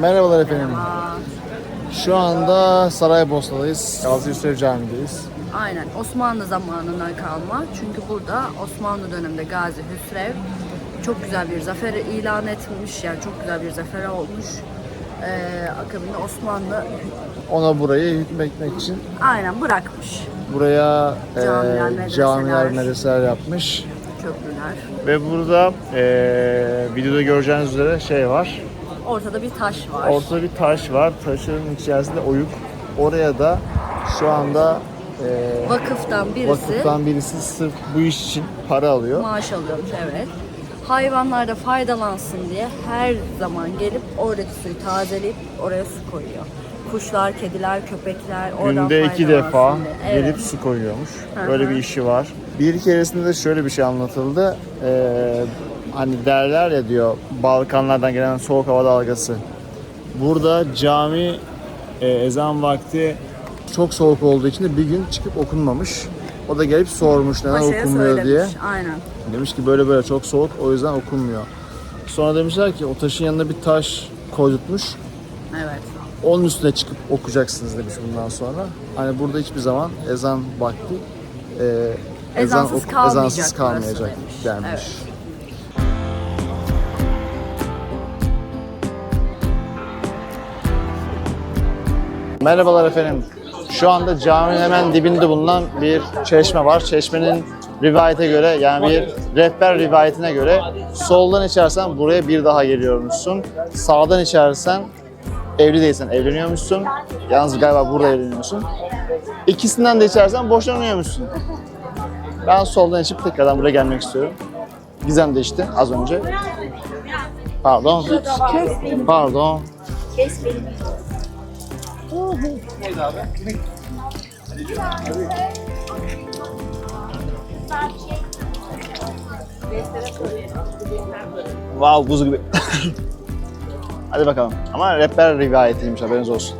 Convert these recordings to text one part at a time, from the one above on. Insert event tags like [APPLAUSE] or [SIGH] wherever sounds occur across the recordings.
Merhabalar efendim. Aa, Şu anda Saraybosna'dayız. Gazi Hüseyin Camii'deyiz. aynen Osmanlı zamanından kalma. Çünkü burada Osmanlı döneminde Gazi Hüsrev çok güzel bir zafer ilan etmiş. Yani çok güzel bir zafer olmuş. Ee, akabinde Osmanlı Ona burayı hükmetmek için aynen bırakmış buraya Camiler, e, medreseler. camiler, medreseler yapmış. köprüler. Ve burada e, videoda göreceğiniz üzere şey var. Ortada bir taş var. Ortada bir taş var. Taşın içerisinde oyuk. Oraya da şu anda e, Vakıftan birisi vakıftan birisi sırf bu iş için para alıyor. maaş alıyormuş evet. Hayvanlar da faydalansın diye her zaman gelip oradaki suyu tazeleyip oraya su koyuyor. Kuşlar, kediler, köpekler oradan Günde iki defa diye. Evet. gelip su koyuyormuş. Hı Böyle bir işi var. Bir keresinde de şöyle bir şey anlatıldı. Ee, hani derler ya diyor Balkanlardan gelen soğuk hava dalgası. Burada cami e, ezan vakti çok soğuk olduğu için de bir gün çıkıp okunmamış. O da gelip sormuş neden Paşa'ya okunmuyor söylemiş. diye. Aynen. Demiş ki böyle böyle çok soğuk o yüzden okunmuyor. Sonra demişler ki o taşın yanına bir taş koydurtmuş. Evet. Onun üstüne çıkıp okuyacaksınız demiş bundan sonra. Hani burada hiçbir zaman ezan vakti e, ezan Ezansız oku- kalmayacak ezansız kalmayacak demiş. gelmiş. Evet. Merhabalar efendim. Şu anda caminin hemen dibinde bulunan bir çeşme var. Çeşmenin rivayete göre yani bir rehber rivayetine göre soldan içersen buraya bir daha geliyormuşsun. Sağdan içersen evli değilsen evleniyormuşsun. Yalnız galiba burada evleniyorsun. İkisinden de içersen boşanıyormuşsun. Ben soldan içip tekrardan buraya gelmek istiyorum. Gizem de içti az önce. Pardon. Pardon. Wow buz gibi. [LAUGHS] Hadi bakalım. Ama rehber rivayetiymiş haberiniz olsun.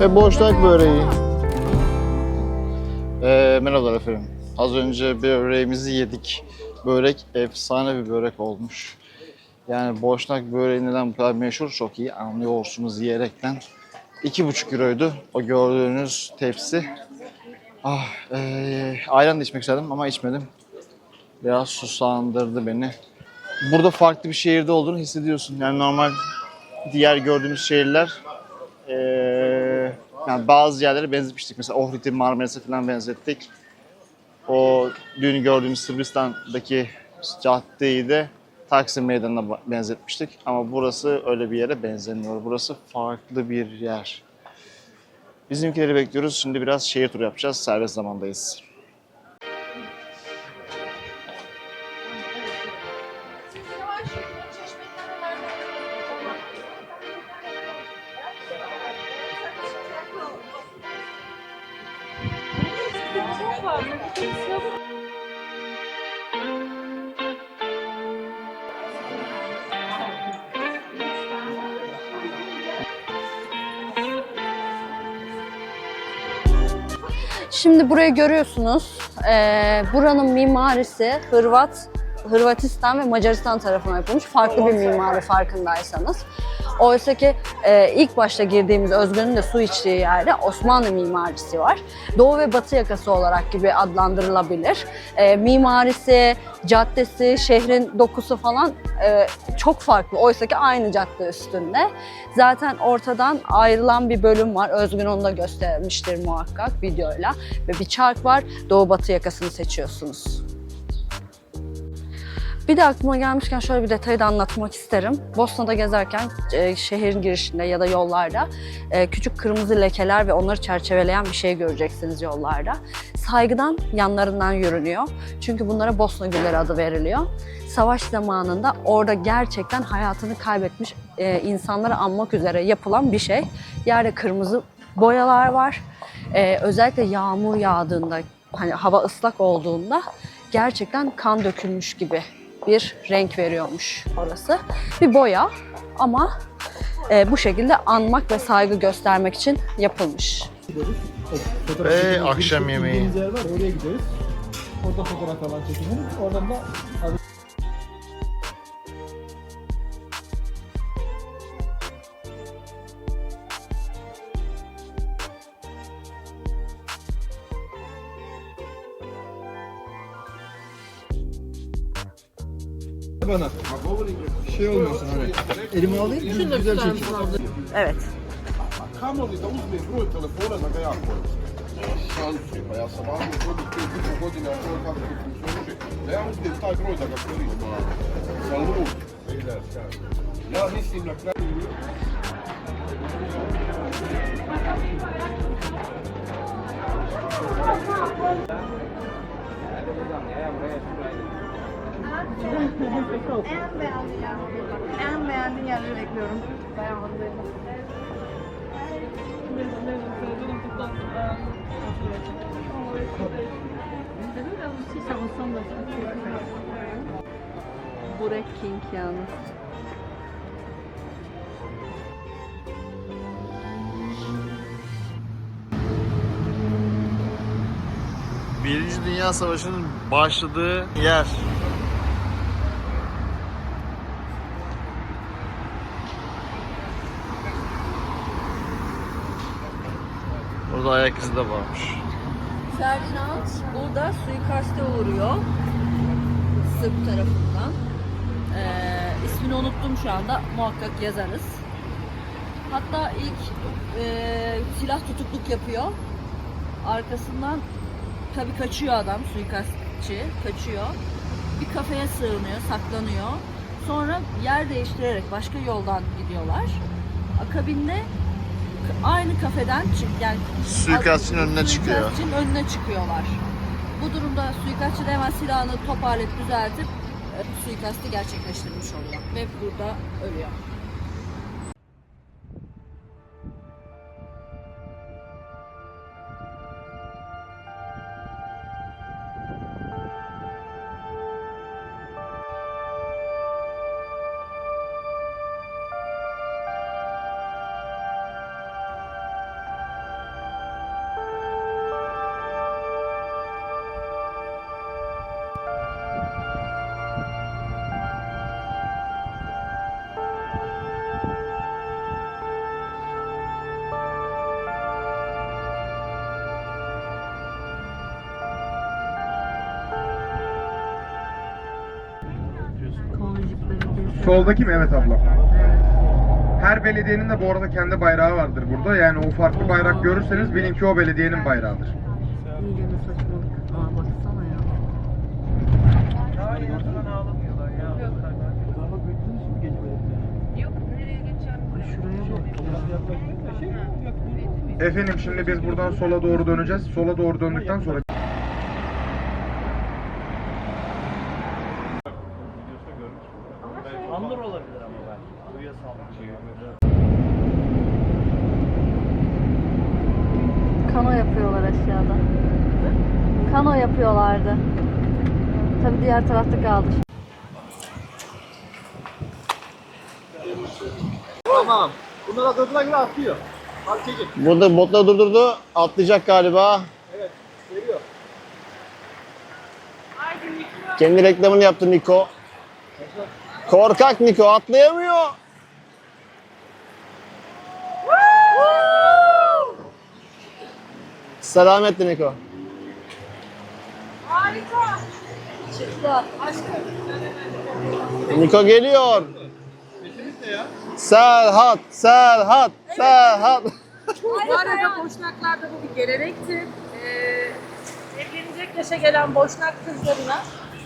Ve boşnak böreği. Ee, merhabalar efendim. Az önce böreğimizi yedik. Börek efsane bir börek olmuş. Yani boşnak böreği neden bu kadar meşhur çok iyi anlıyorsunuz yiyerekten. 2,5 euroydu o gördüğünüz tepsi. Ah, ee, ayran da içmek istedim ama içmedim. Biraz susandırdı beni. Burada farklı bir şehirde olduğunu hissediyorsun. Yani normal diğer gördüğümüz şehirler ee, yani bazı yerlere benzetmiştik. Mesela Ohrid'i, Marmaris'e falan benzettik. O dün gördüğümüz Sırbistan'daki caddeyi de Taksim Meydanı'na benzetmiştik. Ama burası öyle bir yere benzemiyor. Burası farklı bir yer. Bizimkileri bekliyoruz. Şimdi biraz şehir turu yapacağız. Serbest zamandayız. Şimdi burayı görüyorsunuz. Ee, buranın mimarisi Hırvat Hırvatistan ve Macaristan tarafından yapılmış. Farklı bir mimari farkındaysanız. Oysa ki e, ilk başta girdiğimiz Özgün'ün de su içtiği yerde Osmanlı mimarisi var. Doğu ve Batı yakası olarak gibi adlandırılabilir. E, mimarisi, caddesi, şehrin dokusu falan e, çok farklı. Oysa ki aynı cadde üstünde. Zaten ortadan ayrılan bir bölüm var. Özgün onu da göstermiştir muhakkak videoyla. Ve bir çark var. Doğu Batı yakasını seçiyorsunuz. Bir de aklıma gelmişken şöyle bir detayı da anlatmak isterim. Bosna'da gezerken e, şehrin girişinde ya da yollarda e, küçük kırmızı lekeler ve onları çerçeveleyen bir şey göreceksiniz yollarda. Saygıdan yanlarından yürünüyor. Çünkü bunlara Bosna gülleri adı veriliyor. Savaş zamanında orada gerçekten hayatını kaybetmiş e, insanları anmak üzere yapılan bir şey. Yerde kırmızı boyalar var. E, özellikle yağmur yağdığında, hani hava ıslak olduğunda gerçekten kan dökülmüş gibi bir renk veriyormuş orası. Bir boya ama e, bu şekilde anmak ve saygı göstermek için yapılmış. Fotoğraf Ve çekildiğimiz akşam yemeği. bildiğimiz yer var oraya gideriz. Orada fotoğraf falan çekiniriz. Oradan da bana şey olmasın hani elimi alayım güzel güzel çekeyim. Evet. kamoli da uzme broj telefona da ga ja koristim. Šansu, pa ja sam radio godinu, prije dugo godina, to je kako to funkcionira. Da ja uzmem taj broj da ga koristim. Sam lud. Ja mislim na kraju... En beğendiğin En beğendiğin yerleri bekliyorum. Burek King yalnız. Birinci Dünya Savaşı'nın başladığı yer. Burada ayak izi de varmış. Ferdinand burada suikaste uğruyor. Sırp tarafından. Ee, ismini unuttum şu anda. Muhakkak yazarız. Hatta ilk e, silah tutukluk yapıyor. Arkasından tabii kaçıyor adam suikastçı. Kaçıyor. Bir kafeye sığınıyor, saklanıyor. Sonra yer değiştirerek başka yoldan gidiyorlar. Akabinde aynı kafeden çık yani Suikastçının önüne çıkıyor. Suikastçının önüne çıkıyorlar. Bu durumda suikastçı da hemen silahını toparlayıp düzeltip e, suikastı gerçekleştirmiş oluyor. Ve burada ölüyor. Soldaki mi? Evet abla. Her belediyenin de bu arada kendi bayrağı vardır burada. Yani o farklı bayrak görürseniz bilin ki o belediyenin bayrağıdır. İyice bir saçmalık. Aa baksana ya. Ay şuraya bak ya. Efendim şimdi biz buradan sola doğru döneceğiz. Sola doğru döndükten sonra Anlar olabilir ama belki. Duyuya sağlık. Kano yapıyorlar aşağıda. Kano yapıyorlardı. Tabii diğer tarafta kaldı. Tamam. Bunlar adına göre atıyor. Hadi çekin. Burada botla durdurdu. Atlayacak galiba. Evet. Geliyor. Kendi reklamını yaptı Niko. Korkak Niko atlayamıyor. Selametle Niko. Niko geliyor. Serhat, Serhat, Serhat. Bu arada boşnaklarda bu bir gelenektir. Ee, evlenecek yaşa gelen boşnak kızlarına,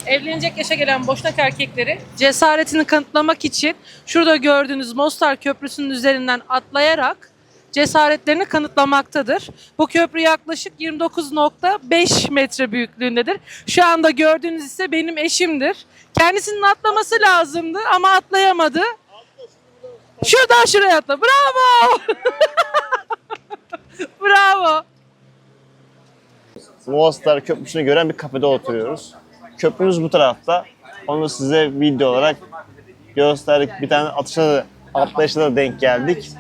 evlenecek yaşa gelen boşnak erkekleri cesaretini kanıtlamak için şurada gördüğünüz Mostar Köprüsü'nün üzerinden atlayarak cesaretlerini kanıtlamaktadır. Bu köprü yaklaşık 29.5 metre büyüklüğündedir. Şu anda gördüğünüz ise benim eşimdir. Kendisinin atlaması lazımdı ama atlayamadı. Şuradan şuraya atla. Bravo! [LAUGHS] Bravo. Mostar Köprüsü'nü gören bir kafede oturuyoruz. Köprümüz bu tarafta. Onu size video olarak gösterdik. Bir tane atışa da, atlayışa da denk geldik.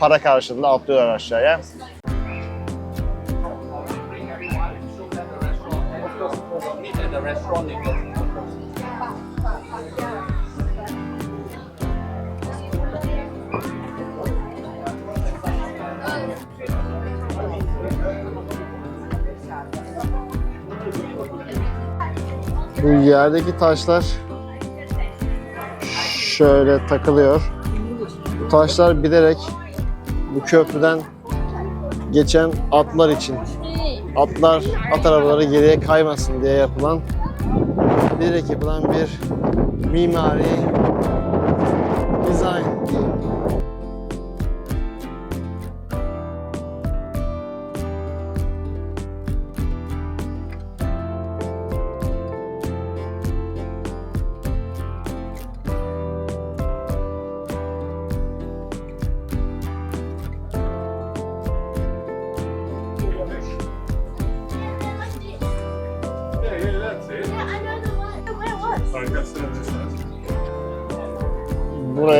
Para karşılığında atlıyorlar aşağıya. Yerdeki taşlar şöyle takılıyor. Bu taşlar bilerek bu köprüden geçen atlar için atlar at arabaları geriye kaymasın diye yapılan bilerek yapılan bir mimari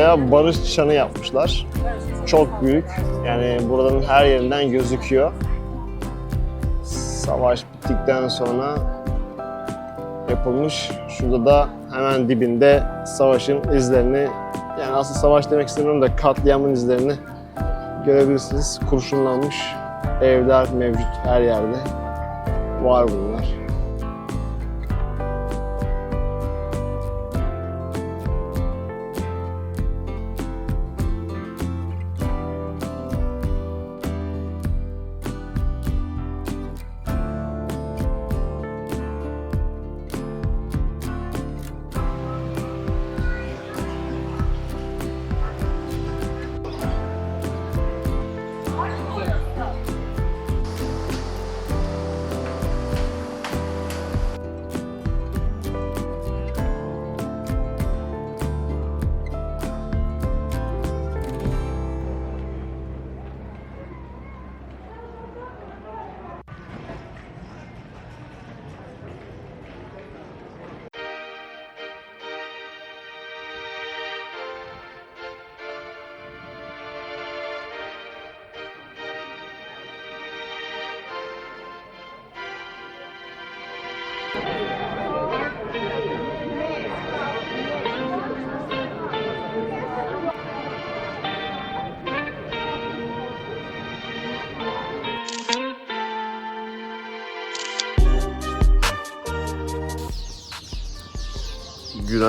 Buraya barış çanı yapmışlar. Çok büyük. Yani buradan her yerinden gözüküyor. Savaş bittikten sonra yapılmış. Şurada da hemen dibinde savaşın izlerini yani aslında savaş demek istemiyorum da katliamın izlerini görebilirsiniz. Kurşunlanmış evler mevcut her yerde. Var bunlar.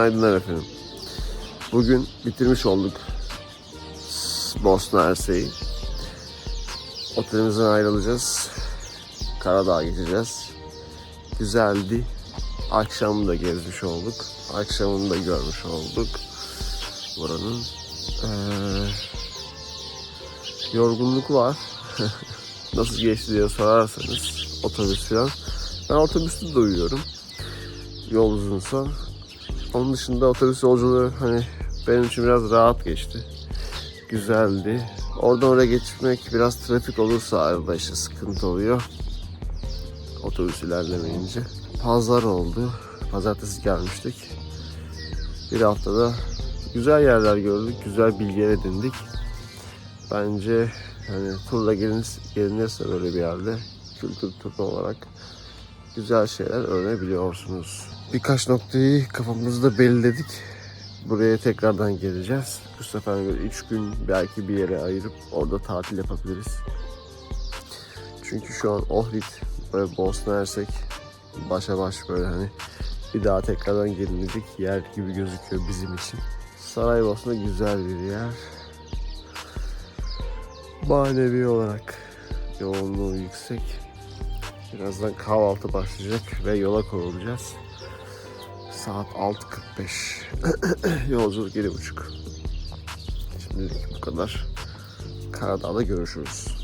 Günaydınlar efendim. Bugün bitirmiş olduk Bosna Hersek'i. Otelimizden ayrılacağız. Karadağ'a geçeceğiz. Güzeldi. Akşamı da gezmiş olduk. Akşamını da görmüş olduk. Buranın. Ee, yorgunluk var. [LAUGHS] Nasıl geçti diye sorarsanız otobüs falan. Ben otobüste de uyuyorum. Yol uzunsa onun dışında otobüs yolculuğu hani benim için biraz rahat geçti. Güzeldi. Oradan oraya geçmek biraz trafik olursa arada işte sıkıntı oluyor. Otobüs ilerlemeyince. Pazar oldu. Pazartesi gelmiştik. Bir haftada güzel yerler gördük, güzel bilgiler edindik. Bence hani turla gelin, gelinirse böyle bir yerde kültür turu olarak güzel şeyler öğrenebiliyorsunuz. Birkaç noktayı kafamızda belirledik. Buraya tekrardan geleceğiz. Bu sefer böyle 3 gün belki bir yere ayırıp orada tatil yapabiliriz. Çünkü şu an Ohrid böyle Bosna Hersek başa baş böyle hani bir daha tekrardan gelinecek yer gibi gözüküyor bizim için. Saraybosna güzel bir yer. Manevi olarak yoğunluğu yüksek. Birazdan kahvaltı başlayacak ve yola koyulacağız. Saat 6.45. [CLEARS THROAT] Yolculuk 7.30. Şimdilik bu kadar. Karadağ'da görüşürüz.